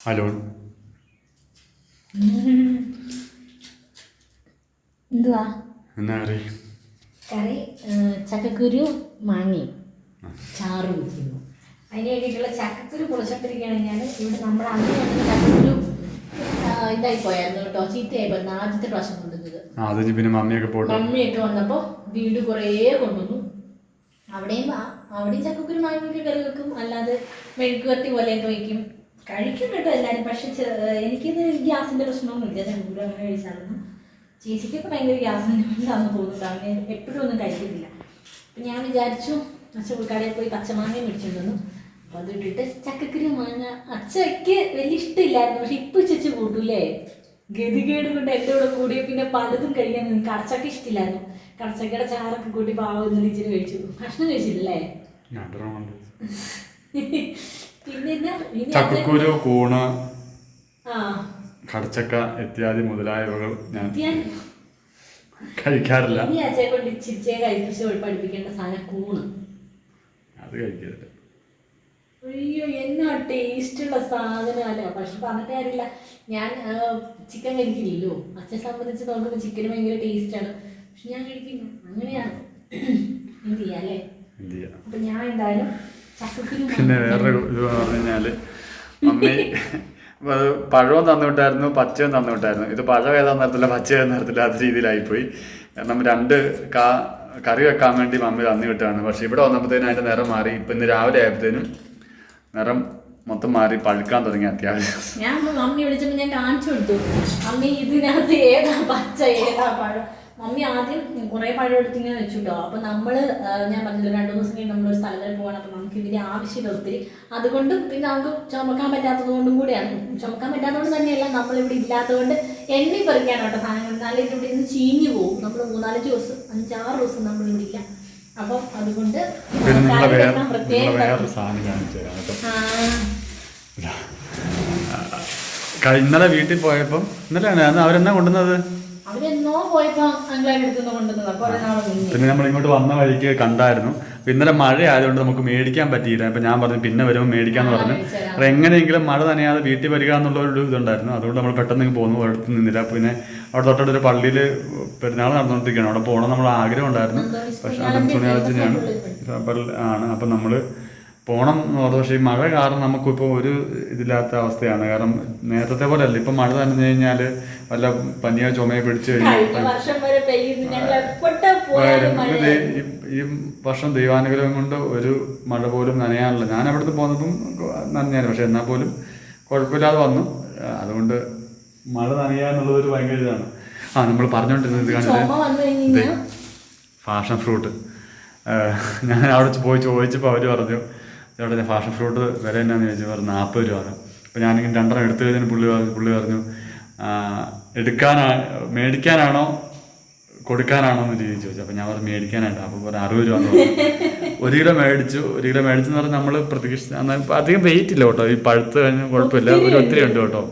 Hello. എന്തുവാ? എന്നാ കറി? കറി ചക്കക്കുരു മാങ്ങി ചാറ് വെച്ചിരുന്നു അതിന് വേണ്ടിയിട്ടുള്ള ചക്കക്കുരു പൊളിച്ചോണ്ടിരിക്കുകയാണ് ഞാൻ ഇവിടെ നമ്മുടെ വന്ന ചക്കക്കുരു ഇതായി പോയായിരുന്നു കേട്ടോ. ചീത്തയായി പോയിരുന്നു ആദ്യത്തെ പ്രാവശ്യം കൊണ്ടുവന്നത്. അത് പിന്നെ മമ്മിയൊക്കെ പോട്ടെ. മമ്മിയൊക്കെ വന്നപ്പോൾ വീട് കുറേ കൊണ്ടുവന്നു. അവിടെയും അവിടെയും ചക്കക്കുരു മാങ്ങിയൊക്കെ കറി വെക്കും. അല്ലാതെ മെഴുക്കുവരട്ടി പോലെയൊക്കെ വയ്ക്കും കഴിക്കും കേട്ടോ എല്ലാവരും പക്ഷെ എനിക്കിത് ഗ്യാസിന്റെ പ്രശ്നമൊന്നുമില്ല. ചക്കക്കുരു അങ്ങനെ കഴിച്ചാലൊന്നും ചേച്ചിക്കൊക്കെ ഭയങ്കര ഗ്യാസിന്റെ ഉണ്ടാകുന്ന തോന്നുന്നുണ്ട്. അങ്ങനെ എപ്പോഴും ഒന്നും കഴിക്കുന്നില്ല അപ്പം ഞാൻ വിചാരിച്ചു അച്ഛൻ കടയിൽ പോയി പച്ചമാങ്ങ മേടിച്ചിട്ടുണ്ടെന്നു അപ്പൊ അപ്പോൾ അത് ഇട്ടിട്ട് ചക്കക്കുരു മാങ്ങ അച്ഛയ്ക്ക് വലിയ ഇഷ്ടമില്ലായിരുന്നു. പക്ഷെ ഇപ്പം ചേച്ചി കൂട്ടൂലേ ഗതികേട് കൊണ്ട് എന്റെ കൂടെ കൂടിയ പിന്നെ പലതും കഴിക്കാൻ നിന്ന് കടച്ചക്ക ഇഷ്ടമില്ലായിരുന്നു കടച്ചക്കയുടെ ചാറൊക്കെ കൂട്ടി പാവം ഇച്ചിരി കഴിച്ചു ഭക്ഷണം കഴിച്ചില്ലല്ലേ ചക്കക്കുരു കൂണ് കടച്ചക്ക ഇത്യാദി മുതലായവകൾ ഞാൻ കഴിക്കാറില്ല. അത് കഴിക്കരുത്. അയ്യോ എന്നാ ടേസ്റ്റുള്ള സാധനമല്ല? പക്ഷെ പറഞ്ഞിട്ട് കാര്യമില്ല. ഞാൻ ചിക്കൻ കഴിക്കില്ലല്ലോ. അച്ഛനെ സംബന്ധിച്ച് നോക്കുമ്പോൾ ചിക്കൻ ഭയങ്കര ടേസ്റ്റാണ് പക്ഷെ ഞാൻ കഴിക്കില്ല. അങ്ങനെയാണ് എന്ത് ചെയ്യാം അല്ലേ? അപ്പൊ ഞാൻ എന്തായാലും പിന്നെ വേറൊരു ഇത് പറഞ്ഞു കഴിഞ്ഞാൽ മമ്മി പഴവും തന്നു വിട്ടായിരുന്നു പച്ചയും തന്നു വിട്ടായിരുന്നു ഇത് പഴം ഏതാന്ന് നേരത്തില്ല പച്ച ഏതാന്ന് നേരത്തില്ല അത് രീതിയിലായിപ്പോയി. കാരണം രണ്ട് കാ കറി വെക്കാൻ വേണ്ടി മമ്മി തന്നു വിട്ടാണ്. പക്ഷെ ഇവിടെ വന്നപ്പോഴത്തേനും അതിന്റെ നിറം മാറി. ഇപ്പൊ ഇന്ന് രാവിലെ ആയപ്പോഴത്തേനും നിറം മൊത്തം മാറി പഴുക്കാൻ തുടങ്ങി അത്യാവശ്യം. ഞാൻ മമ്മി വിളിച്ചപ്പോൾ ഞാൻ കാണിച്ചു കൊടുത്തു. മമ്മി ഇതിനകത്ത് ഏതാ പച്ച ഏതാ പഴം? മമ്മി ആദ്യം കുറേ പഴം എടുത്തിങ്ങനെ വെച്ചു കേട്ടോ അപ്പം നമ്മൾ ഞാൻ പറഞ്ഞില്ല രണ്ടു ദിവസം കഴിഞ്ഞ് നമ്മൾ ഒരു സ്ഥലത്തിൽ പോകണം അപ്പോൾ നമുക്ക് ഇതിന്റെ ആവശ്യമില്ല ഒത്തിരി. അതുകൊണ്ട് പിന്നെ നമുക്ക് ചുമക്കാൻ പറ്റാത്തത് കൊണ്ടും കൂടിയാണ്. ചുമക്കാൻ പറ്റാത്തതുകൊണ്ട് തന്നെയല്ല നമ്മളിവിടെ ഇല്ലാത്തതുകൊണ്ട് എണ്ണി പറിക്കാണ് കേട്ടോ സാധനങ്ങൾ. എന്നാലും ഇവിടെ നിന്ന് ചീഞ്ഞു പോകും. നമ്മൾ മൂന്നാലഞ്ച് ദിവസം അഞ്ചാറ് ദിവസം നമ്മളിവിടെ ഇല്ല അപ്പം അതുകൊണ്ട് വേറൊരു സാധനം കാണിച്ചു തരാം കേട്ടോ. ഇന്നലെ വീട്ടിൽ പോയപ്പം അന്ന് അവരെന്നാ കൊണ്ടുവന്നത്? അവരെന്നോ പോയപ്പോ അംഗ്ലാന്റെ അടുത്തുനിന്ന് കൊണ്ടുവന്നതാ. കുറെ നാൾ മുന്നേ പിന്നെ നമ്മൾ ഇങ്ങോട്ട് വന്ന വഴിക്ക് കണ്ടായിരുന്നു. അപ്പൊ ഇന്നലെ മഴ ആയതുകൊണ്ട് നമുക്ക് മേടിക്കാൻ പറ്റിയില്ല. അപ്പൊ ഞാൻ പറഞ്ഞു പിന്നെ വരുമ്പോൾ മേടിക്കാന്ന് പറഞ്ഞു. അപ്പൊ എങ്ങനെയെങ്കിലും മഴ നനയാതെ വീട്ടിൽ വരിക എന്നുള്ള ഒരു ഇതുണ്ടായിരുന്നു. അതുകൊണ്ട് നമ്മൾ പെട്ടെന്ന് ഇങ്ങ് അടുത്ത് ഒരിടത്ത് നിന്നില്ല പിന്നെ അവിടെ തൊട്ടടുത്തൊരു പള്ളിയിൽ പെരുന്നാൾ നടന്നുകൊണ്ടിരിക്കുകയാണ്. അവിടെ പോകണം നമ്മൾ ആഗ്രഹം ഉണ്ടായിരുന്നു. പക്ഷെ അതും ആണ്. അപ്പൊ നമ്മൾ പോകണം എന്ന് പറഞ്ഞു പക്ഷേ ഈ മഴ കാരണം നമുക്കിപ്പോൾ ഒരു ഇതില്ലാത്ത അവസ്ഥയാണ്. കാരണം നേരത്തെ പോലെ അല്ല ഇപ്പം മഴ നനഞ്ഞു കഴിഞ്ഞാൽ വല്ല പനിയോ ചുമയോ പിടിച്ചു കഴിഞ്ഞ കഴിഞ്ഞാൽ ഈ- വർഷം ദൈവാനുഗ്രഹം കൊണ്ട് ഒരു മഴ പോലും നനയാനില്ല ഞാൻ അവിടുത്തെ പോന്നപ്പം നനഞ്ഞായിരുന്നു പക്ഷെ എന്നാൽ പോലും കുഴപ്പമില്ലാതെ വന്നു. അതുകൊണ്ട് മഴ നനയാന്നുള്ളത് ഒരു ഭയങ്കര ഇതാണ്. ആ നമ്മൾ പറഞ്ഞുകൊണ്ടിരുന്നത് ഇത് കണ്ടിട്ട് ഫാഷൻ ഫ്രൂട്ട് ഞാൻ അവിടെ പോയി ചോദിച്ചപ്പോൾ അവർ പറഞ്ഞു ചേട്ടാ ഫാഷൻ ഫ്രൂട്ട് വില എന്നാന്ന് ചോദിച്ചു. പറഞ്ഞു നാൽപ്പത് രൂപ പറഞ്ഞു അപ്പോൾ ഞാനിങ്ങനെ രണ്ടെണ്ണം എടുത്തു കഴിഞ്ഞാൽ പുള്ളി പറഞ്ഞു- പുള്ളി പറഞ്ഞു എടുക്കാനാ മേടിക്കാനാണോ കൊടുക്കാനാണോ എന്ന് രീതി ചോദിച്ചു. അപ്പോൾ ഞാൻ പറഞ്ഞു മേടിക്കാനായിട്ട്. അപ്പോൾ പറഞ്ഞു അറുപത് രൂപ എന്ന് പറഞ്ഞു. ഒരു കിലോ മേടിച്ചു ഒരു കിലോ മേടിച്ചെന്ന് പറഞ്ഞാൽ നമ്മൾ പ്രതീക്ഷ എന്നാൽ അധികം വെയിറ്റ് ഇല്ല കേട്ടോ. ഈ പഴുത്ത് കഴിഞ്ഞാൽ കുഴപ്പമില്ല. ഒരു ഒത്തിരി ഉണ്ട് കേട്ടോ.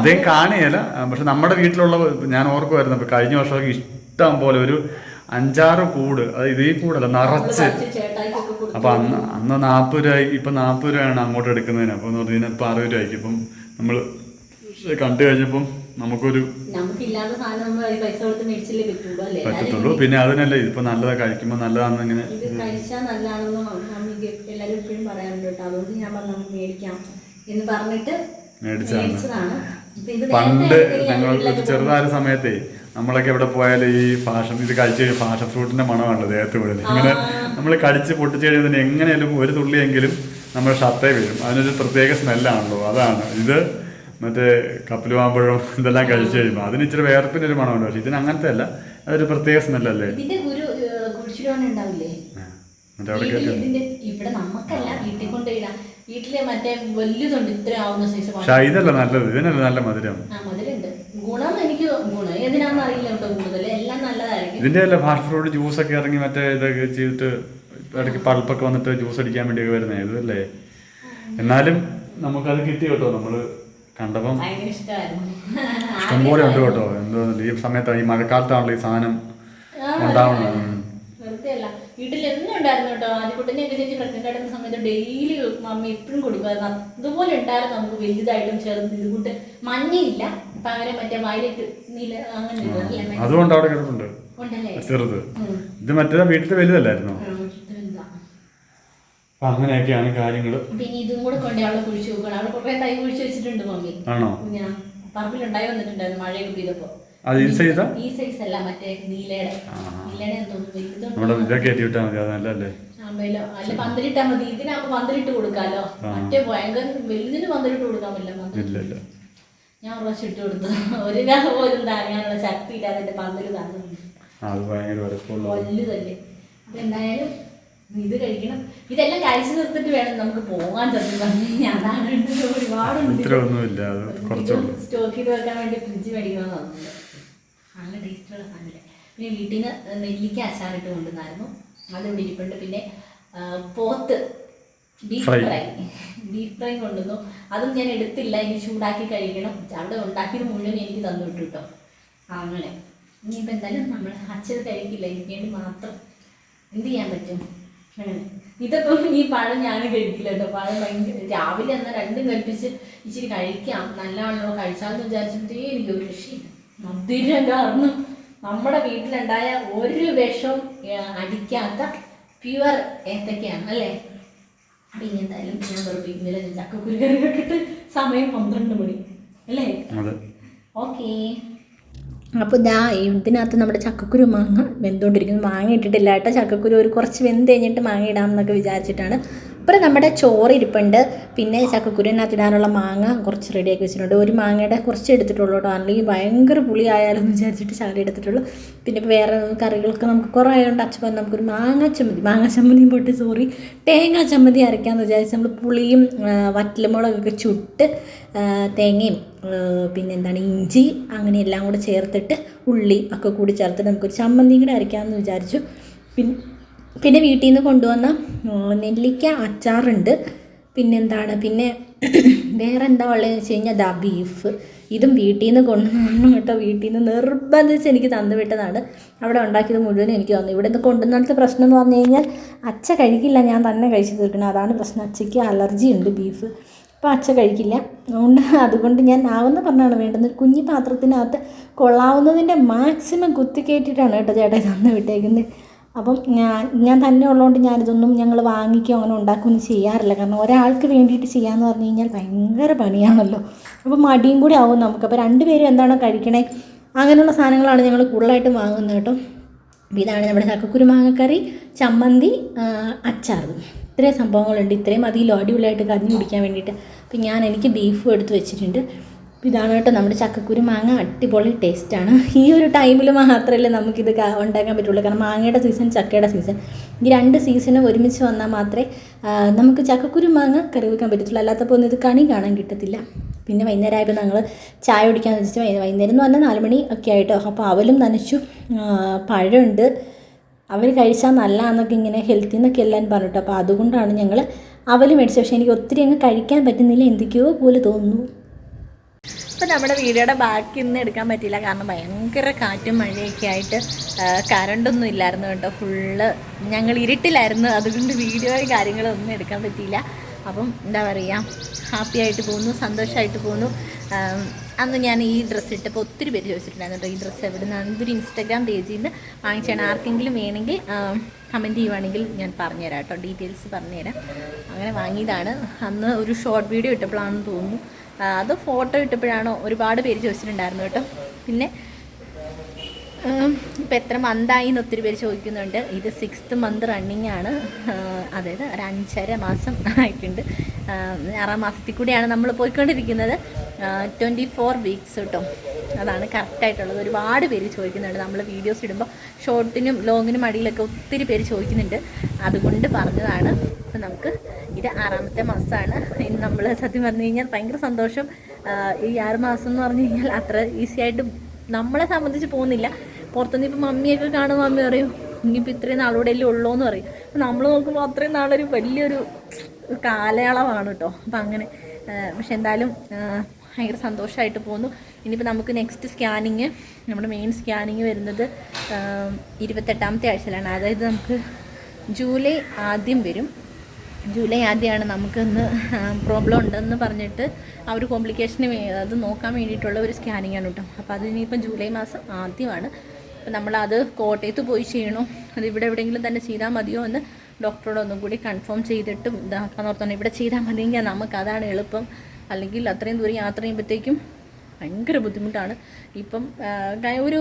ഇത് കാണിയല്ല പക്ഷെ നമ്മുടെ വീട്ടിലുള്ള ഞാൻ ഓർക്കുമായിരുന്നു അപ്പോൾ കഴിഞ്ഞ വർഷമൊക്കെ ഇഷ്ടം പോലെ ഒരു അഞ്ചാറ് കൂട്. അത് ഇതേ കൂടല്ല നിറച്ച്. അപ്പൊ അന്ന് അന്ന് നാൽപ്പത് രൂപ ഇപ്പൊ നാൽപ്പത് രൂപയാണ് അങ്ങോട്ട് എടുക്കുന്നതിന്. അപ്പൊ എന്ന് പറഞ്ഞാൽ ഇപ്പൊ അറുപത് രൂപയ്ക്ക്. ഇപ്പം നമ്മൾ കണ്ടു കഴിഞ്ഞപ്പം നമുക്കൊരു പറ്റത്തുള്ളൂ പിന്നെ അതിനല്ല ഇതിപ്പോ നല്ലതാ കഴിക്കുമ്പോ നല്ലതാണെന്ന് ഇങ്ങനെ ഇത് പണ്ട് ഞങ്ങൾ ചെറുതായ സമയത്തേ നമ്മളൊക്കെ എവിടെ പോയാലും ഈ ഫാഷൻ ഇത് കഴിച്ച് കഴിഞ്ഞാൽ ഫാഷൻ ഫ്രൂട്ടിന്റെ മണമാണല്ലോ ദേഹത്ത് വീഴുന്നത് ഇങ്ങനെ നമ്മൾ കടിച്ച് പൊട്ടിച്ച് തന്നെ എങ്ങനെയാലും ഒരു തുള്ളിയെങ്കിലും നമ്മുടെ ഷർട്ടേ വീഴും അതിനൊരു പ്രത്യേക സ്മെല്ലാണല്ലോ അതാണ്. ഇത് മറ്റേ കപ്പലുമാമ്പഴം ഇതെല്ലാം കഴിച്ചു കഴിയുമ്പോൾ അതിന് ഇച്ചിരി വേർപ്പിന് ഒരു മണമുണ്ട്. പക്ഷെ ഇതിന് അങ്ങനത്തെ അല്ല അതൊരു പ്രത്യേക സ്മെല്ലല്ലേ? മറ്റേ അവിടെ കേട്ടില്ല പക്ഷെ ഇതല്ല നല്ലത്. ഇതിനല്ല നല്ല മധുരം ഗുണം എനിക്ക് ഗുണം. ഏതിനാന്ന് അറിയില്ല കേട്ടോ കൂടുതൽ എല്ലാം നല്ലതായിരിക്കും. ഇതിന്റെ അല്ല ഫാസ്റ്റ് ഫുഡ് ജ്യൂസ് ഒക്കെ ഇറങ്ങി മറ്റേ ഇതൊക്കെ ചെയ്തിട്ട് ഇടയ്ക്ക് പൾപ്പൊക്കെ വന്നിട്ട് ജ്യൂസ് അടിക്കാൻ വേണ്ടിയൊക്കെ വരുന്നത് ഇതല്ലേ? എന്നാലും നമുക്കത് കിട്ടി കേട്ടോ. നമ്മൾ കണ്ടപ്പം ഇഷ്ടംപോലെ ഉണ്ട് കേട്ടോ. എന്തോ ഈ സമയത്ത് ഈ മഴക്കാലത്താണല്ലോ ഈ സാധനം അല്ല വീട്ടിൽ എന്നും ഉണ്ടായിരുന്നു കേട്ടോ. ആദ്യക്കുട്ടനെ ഒക്കെ ചേച്ചി പ്രഗ്നന്റ് ആയിരുന്ന സമയത്ത് ഡെയിലി മമ്മി എപ്പോഴും കൊടുക്കുമായിരുന്നു അതുപോലെ ഉണ്ടായിരുന്നു. നമുക്ക് വലുതായിട്ടും ചെറുത്. ഇതുകൂട്ട് മഞ്ഞയില്ല. പകരം മറ്റേ വയലറ്റ് നീല അങ്ങനെ? അതുകൊണ്ട് അവിടെ കിടപ്പുണ്ട്. ചെറുത്. ഇത് മറ്റേ വീട്ടിലെ വലുതല്ലായിരുന്നു? അങ്ങനെയൊക്കെയാണ് കാര്യങ്ങൾ പിന്നെ ഇതും കൂടെ കൊണ്ട് അവളെ കുഴിച്ചു നോക്കണം അവളെ കുറെ തൈ കുഴിച്ചു വെച്ചിട്ടുണ്ട് മമ്മി. ആണോ? ഞാൻ പറമ്പിലുണ്ടായി വന്നിട്ടുണ്ടായിരുന്നു മഴയൊക്കെ പെയ്തപ്പോ. അത് ഈ സൈസാ ഈ സൈസ് അല്ല മറ്റേ നീലയുടെ. നീലയുടെ തോന്നുന്നു നമ്മുടെ വലുതുണ്ട് ഇതൊക്കെ കയറ്റി വിട്ടാൽ മതി അല്ല പന്തലിട്ടാ മതി. ഇതിനാകുമ്പോ പന്തലിട്ട് കൊടുക്കാലോ. മറ്റേ ഭയങ്കര വലുതിന് പന്തലിട്ട് കൊടുക്കാൻ പറ്റില്ല. ഞാൻ ഒരു പ്രാവശ്യം ഇട്ട് കൊടുത്തു. ഒരു കാ പോലും താങ്ങാനുള്ള ശക്തി ഇല്ലാതെ എന്റെ പന്തൽ താങ്ങുന്നു ആ, അത് ഭയങ്കര വരപ്പുള്ള വലുതല്ലേ അപ്പൊ എന്തായാലും ഇത് കഴിക്കണം. ഇതെല്ലാം കഴിച്ചു നിർത്തിട്ട് വേണം നമുക്ക് പോകാൻ സത്യം പറഞ്ഞു അതാണ് ഒരുപാടുണ്ട്. സ്റ്റോക്ക് ചെയ്ത് വെക്കാൻ വേണ്ടി ഫ്രിഡ്ജ് മേടിക്കണമെന്ന് തോന്നുന്നുണ്ട് നല്ല ടേസ്റ്റുള്ള സാധനമില്ലേ പിന്നെ വീട്ടിൽ നിന്ന് നെല്ലിക്ക അച്ചാറിട്ട് കൊണ്ടുവന്നായിരുന്നു. അത് ഇവിടെ ഇരിപ്പുണ്ട്. പിന്നെ പോത്ത്. ബീഫ്. ഫ്രൈ ബീഫ് ഫ്രൈ കൊണ്ടുവന്നു. അതും ഞാൻ എടുത്തില്ല. ഇനി ചൂടാക്കി കഴിക്കണം. അവിടെ ഉണ്ടാക്കിയത് മുഴുവൻ എനിക്ക് തന്നു വിട്ടു കേട്ടോ അങ്ങനെ. ഇനിയിപ്പോൾ എന്തായാലും നമ്മൾ അച്ഛൻ കഴിക്കില്ല. എനിക്ക് വേണ്ടി മാത്രം എന്ത് ചെയ്യാൻ പറ്റും? ഇതൊക്കെ ഈ പഴം ഞാൻ കഴിക്കില്ല കേട്ടോ പഴം ഭയങ്കര രാവിലെ എന്നാൽ രണ്ടും കഴിപ്പിച്ച് ഇച്ചിരി കഴിക്കാം. നല്ലവണ്ണം കഴിച്ചാന്ന് വിചാരിച്ചിട്ടേ എനിക്ക് ഒരു രക്ഷയില്ല. മധുരം കാരണം നമ്മുടെ വീട്ടിലുണ്ടായ ഒരു വിഷവും അടിക്കാത്ത പ്യുവർ ഏത്തക്കയാണ് അല്ലേ? അപ്പം ഇനി എന്തായാലും ഞാൻ വെറുപ്പിക്കുന്നില്ല ഞാൻ ചക്കക്കുരു കറി വെക്കിട്ട്. സമയം പന്ത്രണ്ട് മണി. അല്ലേ? ഓക്കേ. അപ്പോൾ ഇതാ ഇതിനകത്ത് നമ്മുടെ ചക്കക്കുരു മാങ്ങ വെന്തുകൊണ്ടിരിക്കുന്നു. മാങ്ങ ഇട്ടിട്ടില്ല കേട്ടോ ചക്കക്കുരു. ഒരു കുറച്ച് വെന്ത് കഴിഞ്ഞിട്ട് മാങ്ങ ഇടാമെന്നൊക്കെ വിചാരിച്ചിട്ടാണ്. അപ്പോൾ നമ്മുടെ ചോറ് ഇരിപ്പുണ്ട്. പിന്നെ ചക്കക്കുരുവിനകത്ത് ഇടാനുള്ള മാങ്ങ കുറച്ച് റെഡിയാക്കി വെച്ചിട്ടുണ്ട്. ഒരു മാങ്ങയുടെ കുറച്ച് എടുത്തിട്ടുള്ളൂ കേട്ടോ. അല്ലെങ്കിൽ ഭയങ്കര പുളി ആയാലും വിചാരിച്ചിട്ട് ശകലം എടുത്തിട്ടുള്ളൂ. പിന്നെ വേറെ കറികൾക്ക് നമുക്ക് കുറേ ആയതുകൊണ്ട് അച്ഛൻ നമുക്കൊരു മാങ്ങ ചമ്മന്തി മാങ്ങ ചമ്മന്തിയും പോട്ട് സോറി തേങ്ങ ചമ്മന്തി അരയ്ക്കാമെന്ന് വിചാരിച്ച് നമ്മൾ പുളിയും വറ്റൽമുളകൊക്കെ ചുട്ട് തേങ്ങയും പിന്നെ എന്താണ് ഇഞ്ചി അങ്ങനെ എല്ലാം കൂടെ ചേർത്തിട്ട് ഉള്ളി ഒക്കെ കൂടി ചേർത്തിട്ട് നമുക്കൊരു ചമ്മന്തി കൂടെ അരയ്ക്കാമെന്ന് വിചാരിച്ചു. പിന്നെ പിന്നെ വീട്ടിൽ നിന്ന് കൊണ്ടുവന്ന നെല്ലിക്ക അച്ചാറുണ്ട്. പിന്നെന്താണ്? പിന്നെ വേറെ എന്താ ഉള്ളതെന്ന് വെച്ച് കഴിഞ്ഞാൽ ദാ ബീഫ് ഇതും വീട്ടിൽ നിന്ന് കൊണ്ടുവന്നു കേട്ടോ. വീട്ടിൽ നിന്ന് നിർബന്ധിച്ച് എനിക്ക് തന്നു വിട്ടതാണ്. അവിടെ ഉണ്ടാക്കിയത് മുഴുവനും എനിക്ക് തന്നു. ഇവിടെ നിന്ന് കൊണ്ടുവന്നിടത്ത് പ്രശ്നം എന്ന് പറഞ്ഞു കഴിഞ്ഞാൽ അച്ഛ കഴിക്കില്ല. ഞാൻ തന്നെ കഴിച്ചു തീർക്കണം. അതാണ് പ്രശ്നം. അച്ഛയ്ക്ക് അലർജി ഉണ്ട് ബീഫ് അപ്പോൾ അച്ഛ കഴിക്കില്ല. അതുകൊണ്ട് അതുകൊണ്ട് ഞാൻ ആവുന്ന പറഞ്ഞാണ് വേണ്ടത്. കുഞ്ഞു പാത്രത്തിനകത്ത് കൊള്ളാവുന്നതിന്റെ മാക്സിമം കുത്തി കയറ്റിയിട്ടാണ് കേട്ടോ ചേട്ടാ തന്നു വിട്ടേക്കുന്നത്. അപ്പം ഞാൻ ഞാൻ തന്നെ ഉള്ളതുകൊണ്ട് ഞാനിതൊന്നും ഞങ്ങൾ വാങ്ങിക്കുകയോ അങ്ങനെ ഉണ്ടാക്കുകയൊന്നും ചെയ്യാറില്ല. കാരണം ഒരാൾക്ക് വേണ്ടിയിട്ട് ചെയ്യാമെന്ന് പറഞ്ഞു കഴിഞ്ഞാൽ ഭയങ്കര പണിയാണല്ലോ. അപ്പോൾ മടിയും കൂടി ആവും നമുക്ക്. അപ്പോൾ രണ്ടുപേരും എന്താണോ കഴിക്കണേ? അങ്ങനെയുള്ള സാധനങ്ങളാണ് ഞങ്ങൾ കൂടുതലായിട്ടും വാങ്ങുന്നത് കേട്ടോ. അപ്പോൾ ഇതാണ് നമ്മുടെ ചക്കക്കുരു മാങ്ങക്കറി ചമ്മന്തി അച്ചാർ ഇത്രയും സംഭവങ്ങളുണ്ട്. ഇത്രയും അതിൽ അടിപൊളിയായിട്ട് കഞ്ഞി കുടിക്കാൻ വേണ്ടിയിട്ട്. അപ്പം ഞാൻ എനിക്ക് ബീഫും എടുത്ത് വെച്ചിട്ടുണ്ട്. അപ്പോൾ ഇതാണ് കേട്ടോ നമ്മുടെ ചക്കക്കുരു മാങ്ങ. അടിപൊളി ടേസ്റ്റാണ് ഈ ഒരു ടൈമിൽ മാത്രമല്ലേ നമുക്കിത് ഉണ്ടാക്കാൻ പറ്റുള്ളൂ. കാരണം മാങ്ങയുടെ സീസൺ ചക്കയുടെ സീസൺ ഈ രണ്ട് സീസണും ഒരുമിച്ച് വന്നാൽ മാത്രമേ നമുക്ക് ചക്കക്കുരു മാങ്ങ കറി വെക്കാൻ പറ്റത്തുള്ളൂ. അല്ലാത്തപ്പോൾ ഒന്നും ഇത് കണി കാണാൻ കിട്ടത്തില്ല. പിന്നെ വൈകുന്നേരം ആയപ്പോൾ ഞങ്ങൾ ചായ കുടിക്കാന്ന് വെച്ചിട്ട് വൈകുന്നേരം എന്ന് പറഞ്ഞാൽ നാല് മണി ഒക്കെ ആയിട്ടോ. അപ്പോൾ അവലും നനച്ചു. പഴമുണ്ട്. അവർ കഴിച്ചാൽ നല്ലതാണെന്നൊക്കെ ഇങ്ങനെ ഹെൽത്തി എന്നൊക്കെ എല്ലാം പറഞ്ഞിട്ടോ. അപ്പോൾ അതുകൊണ്ടാണ് ഞങ്ങൾ അവൽ മേടിച്ചത്. പക്ഷേ എനിക്ക് ഒത്തിരി അങ്ങ് കഴിക്കാൻ പറ്റുന്നില്ല. എന്തൊക്കെയോ പോലെ തോന്നുന്നു. അപ്പോൾ നമ്മുടെ വീഡിയോയുടെ ബാക്കി ഇന്ന് എടുക്കാൻ പറ്റിയില്ല. കാരണം ഭയങ്കര കാറ്റും മഴയൊക്കെ ആയിട്ട് കറണ്ടൊന്നും ഇല്ലായിരുന്നു കേട്ടോ. ഫുള്ള് ഞങ്ങൾ ഇരുട്ടിലായിരുന്നു. അതുകൊണ്ട് വീഡിയോയും കാര്യങ്ങളൊന്നും എടുക്കാൻ പറ്റിയില്ല. അപ്പം എന്താ പറയുക ഹാപ്പി ആയിട്ട് പോകുന്നു സന്തോഷമായിട്ട് പോകുന്നു. അന്ന് ഞാൻ ഈ ഡ്രസ്സ് ഇട്ടപ്പോൾ ഒത്തിരി പേര് ചോദിച്ചിട്ടുണ്ടായിരുന്നു കേട്ടോ ഈ ഡ്രസ്സ് എവിടെ നിന്നാണ് ഇതൊരു ഇൻസ്റ്റാഗ്രാം പേജിൽ നിന്ന് വാങ്ങിച്ചാണ് ആർക്കെങ്കിലും വേണമെങ്കിൽ കമന്റ് ചെയ്യുവാണെങ്കിൽ ഞാൻ പറഞ്ഞുതരാം കേട്ടോ. ഡീറ്റെയിൽസ് പറഞ്ഞുതരാം. അങ്ങനെ വാങ്ങിയതാണ്. അന്ന് ഒരു ഷോർട്ട് വീഡിയോ ഇട്ടപ്പോഴാണെന്ന് തോന്നുന്നു. അത് ഫോട്ടോ ഇട്ടപ്പോഴാണോ ഒരുപാട് പേര് ചോദിച്ചിട്ടുണ്ടായിരുന്നു കേട്ടോ. പിന്നെ ഇപ്പം എത്ര മന്തായി എന്ന് ഒത്തിരി പേര് ചോദിക്കുന്നുണ്ട്. ഇത് സിക്സ്ത് മന്ത് റണ്ണിങ് ആണ്. അതായത് ഒരു അഞ്ചര മാസം ആയിട്ടുണ്ട്. ആറാം മാസത്തിൽ കൂടിയാണ് നമ്മൾ പോയിക്കൊണ്ടിരിക്കുന്നത്. ട്വന്റി ഫോർ വീക്സ് കേട്ടോ. അതാണ് കറക്റ്റായിട്ടുള്ളത് ഒരുപാട് പേര് ചോദിക്കുന്നുണ്ട്. നമ്മൾ വീഡിയോസ് ഇടുമ്പോൾ ഷോർട്ടിനും ലോങ്ങിനും അടിയിലൊക്കെ ഒത്തിരി പേര് ചോദിക്കുന്നുണ്ട്. അതുകൊണ്ട് പറഞ്ഞതാണ്. അപ്പം നമുക്ക് ഇത് ആറാമത്തെ മാസമാണ്. ഇനി നമ്മൾ സത്യം പറഞ്ഞു കഴിഞ്ഞാൽ ഭയങ്കര സന്തോഷം. ഈ ആറ് മാസം എന്ന് പറഞ്ഞു കഴിഞ്ഞാൽ അത്ര ഈസി ആയിട്ട് നമ്മളെ സംബന്ധിച്ച് പോകുന്നില്ല. പുറത്തുനിന്ന് ഇപ്പം മമ്മിയൊക്കെ കാണുമ്പോൾ മമ്മി പറയും ഇനിയിപ്പോൾ ഇത്രയും നാളൂടെ അല്ലേ ഉള്ളൂ എന്ന് പറയും. അപ്പം നമ്മൾ നോക്കുമ്പോൾ അത്രയും നാളൊരു വലിയൊരു കാലയളവാണ് കേട്ടോ അപ്പം അങ്ങനെ പക്ഷെ എന്തായാലും ഭയങ്കര സന്തോഷമായിട്ട് പോകുന്നു. ഇനിയിപ്പോൾ നമുക്ക് നെക്സ്റ്റ് സ്കാനിങ് നമ്മുടെ മെയിൻ സ്കാനിങ് വരുന്നത് ഇരുപത്തെട്ടാമത്തെ ആഴ്ചയിലാണ്. അതായത് നമുക്ക് ജൂലൈ ആദ്യം വരും. ജൂലൈ ആദ്യമാണ് നമുക്കൊന്ന് പ്രോബ്ലം ഉണ്ടെന്ന് പറഞ്ഞിട്ട് ആ ഒരു കോംപ്ലിക്കേഷന് അത് നോക്കാൻ വേണ്ടിയിട്ടുള്ള ഒരു സ്കാനിങ് ആണ് കേട്ടോ. അപ്പോൾ അത് ഇനിയിപ്പം ജൂലൈ മാസം ആദ്യമാണ്. അപ്പം നമ്മളത് കോട്ടയത്ത് പോയി ചെയ്യണോ? അത് ഇവിടെ എവിടെയെങ്കിലും തന്നെ ചെയ്താൽ മതിയോ എന്ന് ഡോക്ടറോട് ഒന്നും കൂടി കൺഫേം ചെയ്തിട്ടും ഇതാക്കാന്ന് ഓർത്താണ് ഇവിടെ ചെയ്താൽ മതിയെങ്കിൽ നമുക്ക് അതാണ് എളുപ്പം. അല്ലെങ്കിൽ അത്രയും ദൂരം യാത്ര ചെയ്യുമ്പോഴത്തേക്കും ഭയങ്കര ബുദ്ധിമുട്ടാണ്. ഇപ്പം ഒരു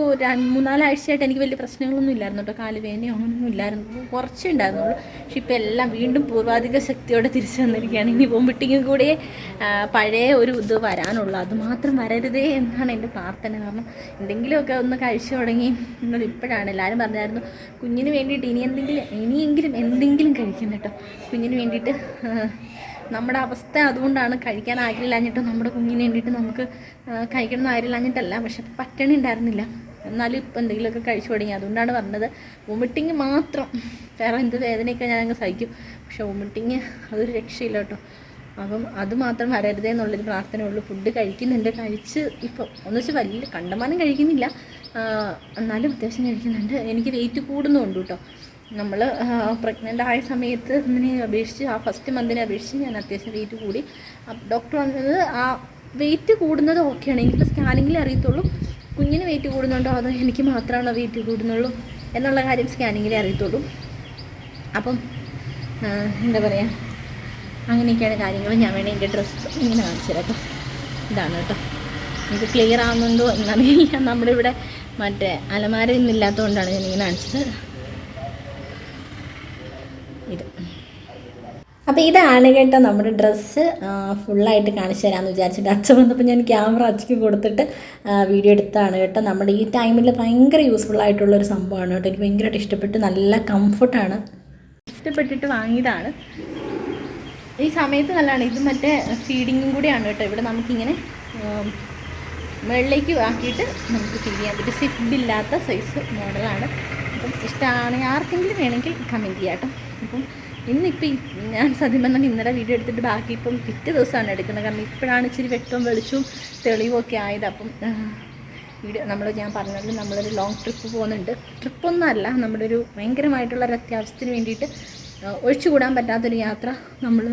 മൂന്നാലാഴ്ചയായിട്ട് എനിക്ക് വലിയ പ്രശ്നങ്ങളൊന്നും ഇല്ലായിരുന്നു കേട്ടോ. കാലുവേദനയോ അങ്ങനെയൊന്നും ഇല്ലായിരുന്നു. കുറച്ചേ ഉണ്ടായിരുന്നുള്ളൂ. പക്ഷെ ഇപ്പം എല്ലാം വീണ്ടും പൂർവാധിക ശക്തിയോടെ തിരിച്ചു വന്നിരിക്കുകയാണ്. ഇനി വോമിറ്റിങ്ങും കൂടെ പഴയ ഒരു ഇത് വരാനുള്ളൂ. അത് മാത്രം വരരുതേ എന്നാണ് എന്റെ പ്രാർത്ഥന. കാരണം എന്തെങ്കിലുമൊക്കെ ഒന്ന് കഴിച്ചു തുടങ്ങി എന്നത് ഇപ്പോഴാണ്. എല്ലാവരും പറഞ്ഞായിരുന്നു കുഞ്ഞിന് വേണ്ടിയിട്ട് ഇനി എന്തെങ്കിലും ഇനിയെങ്കിലും എന്തെങ്കിലും കഴിക്കുന്നു കേട്ടോ. കുഞ്ഞിന് വേണ്ടിയിട്ട് നമ്മുടെ അവസ്ഥ അതുകൊണ്ടാണ് കഴിക്കാൻ ആഗ്രഹമില്ലാഞ്ഞിട്ട് നമ്മുടെ കുഞ്ഞിന് വേണ്ടിയിട്ട് നമുക്ക് കഴിക്കണം എന്ന് ആഗ്രഹമില്ലാഞ്ഞിട്ടല്ല പക്ഷെ പറ്റണി ഉണ്ടായിരുന്നില്ല. എന്നാലും ഇപ്പം എന്തെങ്കിലുമൊക്കെ കഴിച്ചു തുടങ്ങി. അതുകൊണ്ടാണ് പറഞ്ഞത്. വൊമിറ്റിങ് മാത്രം. കാരണം എന്ത് വേദനയൊക്കെ ഞാൻ അങ്ങ് സഹിക്കും. പക്ഷെ വൊമിറ്റിങ് അതൊരു രക്ഷയില്ല കേട്ടോ. അപ്പം അത് മാത്രം വരരുതേ എന്നുള്ളൊരു പ്രാർത്ഥനയുള്ളൂ ഫുഡ് കഴിക്കുന്നുണ്ട്. കഴിച്ച് ഇപ്പം ഒന്ന് വെച്ചാൽ വലിയ കണ്ടമാനം കഴിക്കുന്നില്ല. എന്നാലും അത്യാവശ്യം കഴിക്കുന്നുണ്ട്. എനിക്ക് വെയിറ്റ് കൂടുന്നുണ്ട് കേട്ടോ. നമ്മൾ പ്രഗ്നന്റ് ആയ സമയത്ത് ഇതിനെ അപേക്ഷിച്ച് ആ ഫസ്റ്റ് മന്തിനെ അപേക്ഷിച്ച് ഞാൻ അത്യാവശ്യം വെയിറ്റ് കൂടി. ഡോക്ടർ പറഞ്ഞത് ആ വെയിറ്റ് കൂടുന്നത് ഓക്കെയാണ് എനിക്ക് സ്കാനിങ്ങിൽ അറിയത്തുള്ളൂ. കുഞ്ഞിന് വെയിറ്റ് കൂടുന്നുണ്ടോ? അതോ എനിക്ക് മാത്രമാണോ വെയിറ്റ് കൂടുന്നുള്ളൂ? എന്നുള്ള കാര്യം സ്കാനിങ്ങിലേ അറിയത്തുള്ളൂ. അപ്പം എന്താ പറയുക അങ്ങനെയൊക്കെയാണ് കാര്യങ്ങൾ ഞാൻ വേണേൽ എന്റെ ഡ്രസ്സ് ഇങ്ങനെ കാണിച്ചു കേട്ടോ ഇതാണ് കേട്ടോ. ഇത് ക്ലിയർ ആവുന്നുണ്ടോ? എന്നറിയില്ല. നമ്മുടെ ഇവിടെ മറ്റേ അലമാര ഇന്നില്ലാത്തതുകൊണ്ടാണ് ഞാൻ ഇങ്ങനെ കാണിച്ചത്. ഇത്. അപ്പോൾ ഇതാണ് കേട്ടോ നമ്മുടെ ഡ്രസ്സ് ഫുള്ളായിട്ട് കാണിച്ചു തരാമെന്ന് വിചാരിച്ചിട്ട് അച്ഛൻ വന്നപ്പോൾ ഞാൻ ക്യാമറ അച്ഛക്ക് കൊടുത്തിട്ട് വീഡിയോ എടുത്താണ് കേട്ടോ. നമ്മുടെ ഈ ടൈമിൽ ഭയങ്കര യൂസ്ഫുൾ ആയിട്ടുള്ളൊരു സംഭവമാണ് കേട്ടോ. എനിക്ക് ഭയങ്കരമായിട്ട് ഇഷ്ടപ്പെട്ട്. നല്ല കംഫർട്ടാണ് ഇഷ്ടപ്പെട്ടിട്ട് വാങ്ങിയതാണ്. ഈ സമയത്ത് നല്ലതാണ്. ഇത് മറ്റേ ഫീഡിങ്ങും കൂടിയാണ് കേട്ടോ. ഇവിടെ നമുക്കിങ്ങനെ മുകളിലേക്ക് ആക്കിയിട്ട് നമുക്ക് ഫീഡ് ചെയ്യാൻ പറ്റും സിബില്ലാത്ത സൈസ് മോഡലാണ് അപ്പം ഇഷ്ടമാണ്. ആർക്കെങ്കിലും വേണമെങ്കിൽ കമന്റ് ചെയ്യാം കേട്ടോ. അപ്പം ഇന്നിപ്പം ഞാൻ സത്യം പറഞ്ഞാൽ ഇന്നലെ വീഡിയോ എടുത്തിട്ട് ബാക്കി ഇപ്പം പിറ്റേ ദിവസമാണ് എടുക്കുന്നത്. കാരണം ഇപ്പോഴാണ് ഇച്ചിരി വെട്ടവും വെളിച്ചവും തെളിവൊക്കെ ഒക്കെ ആയത്. അപ്പം വീഡിയോ നമ്മൾ ഞാൻ പറഞ്ഞാലും നമ്മളൊരു ലോങ് ട്രിപ്പ് പോകുന്നുണ്ട്. ട്രിപ്പൊന്നും അല്ല നമ്മുടെ ഒരു ഭയങ്കരമായിട്ടുള്ള ഒരു അത്യാവശ്യത്തിന് വേണ്ടിയിട്ട് ഒഴിച്ചുകൂടാൻ പറ്റാത്തൊരു യാത്ര നമ്മൾ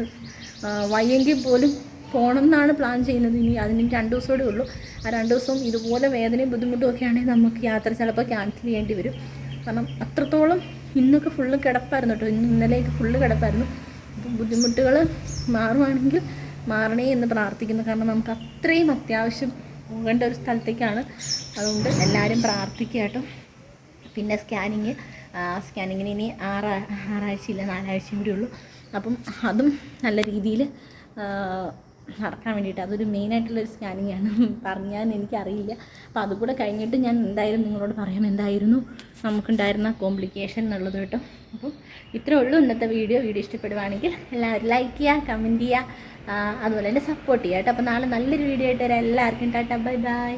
വയ്യെങ്കിൽ പോലും പോകണം എന്നാണ് പ്ലാൻ ചെയ്യുന്നത്. ഇനി അതിന് രണ്ട് ദിവസമേ ഉള്ളൂ. ആ രണ്ട് ദിവസവും ഇതുപോലെ വേദനയും ബുദ്ധിമുട്ടും ഒക്കെ ആണെങ്കിൽ നമുക്ക് യാത്ര ചിലപ്പോൾ ക്യാൻസൽ ചെയ്യേണ്ടി വരും. കാരണം അത്രത്തോളം ഇന്നൊക്കെ ഫുള്ള് കിടപ്പായിരുന്നു കേട്ടോ. ഇന്ന് ഇന്നലെയൊക്കെ ഫുള്ള് കിടപ്പായിരുന്നു. അപ്പം ബുദ്ധിമുട്ടുകൾ മാറുവാണെങ്കിൽ മാറണേ എന്ന് പ്രാർത്ഥിക്കുന്നു. കാരണം നമുക്ക് അത്രയും അത്യാവശ്യം പോകേണ്ട ഒരു സ്ഥലത്തേക്കാണ്. അതുകൊണ്ട് എല്ലാവരും പ്രാർത്ഥിക്കുക കേട്ടോ. പിന്നെ സ്കാനിങ് സ്കാനിങ്ങിന് ഇനി ആറ് ആറാഴ്ചയില്ല നാലാഴ്ചയും കൂടി ഉള്ളൂ. അപ്പം അതും നല്ല രീതിയിൽ നടക്കാൻ വേണ്ടിയിട്ട്. അതൊരു മെയിനായിട്ടുള്ളൊരു സ്കാനിങ് ആണ്. പറഞ്ഞാൽ എനിക്കറിയില്ല. അപ്പോൾ അതുകൂടെ കഴിഞ്ഞിട്ട് ഞാൻ എന്തായാലും നിങ്ങളോട് പറയാം എന്തായിരുന്നു നമുക്കുണ്ടായിരുന്ന കോംപ്ലിക്കേഷൻ എന്നുള്ളത് കേട്ടോ. അപ്പം ഇത്രേ ഉള്ളൂ ഇന്നത്തെ വീഡിയോ വീഡിയോ ഇഷ്ടപ്പെടുവാണെങ്കിൽ എല്ലാവരും ലൈക്ക് ചെയ്യുക കമന്റ് ചെയ്യുക അതുപോലെ തന്നെ സപ്പോർട്ട് ചെയ്യുക കേട്ടോ. അപ്പോൾ നാളെ നല്ലൊരു വീഡിയോ ആയിട്ട് വരാം. എല്ലാവർക്കും ടാറ്റ. Bye bye.